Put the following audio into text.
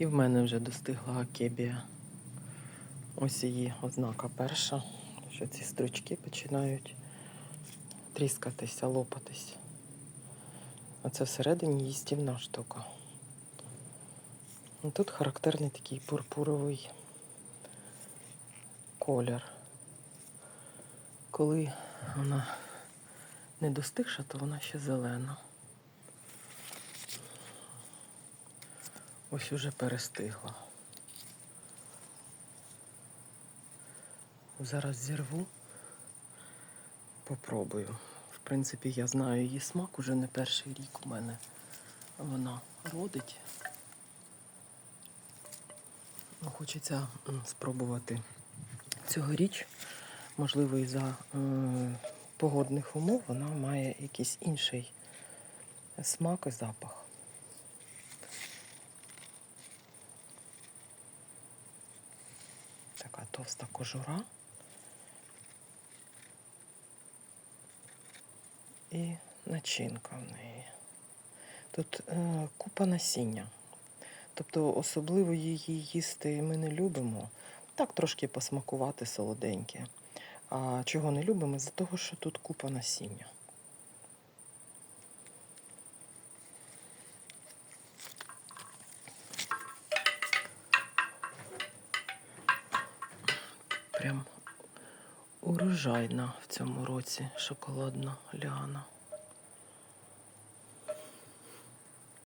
І в мене вже достигла акебія. Ось її ознака перша, що ці стручки починають тріскатися, лопатись. А це всередині їстівна штука. Ну, Тут характерний такий пурпуровий колір. Коли вона не достигша, то вона ще зелена. Ось уже перестигла. Зараз зірву, попробую. В принципі, я знаю її смак уже не перший рік у мене вона родить. Ну, Хочеться спробувати цьогоріч. Можливо, і за е, погодних умов вона має якийсь інший смак і запах. Така товста кожура. І начинка в неї. Тут е, купа насіння. Тобто особливо її їсти ми не любимо. Так трошки посмакувати солоденьке. А чого не любимо? З-за того, що тут купа насіння. Прям урожайна в цьому році шоколадна ліана.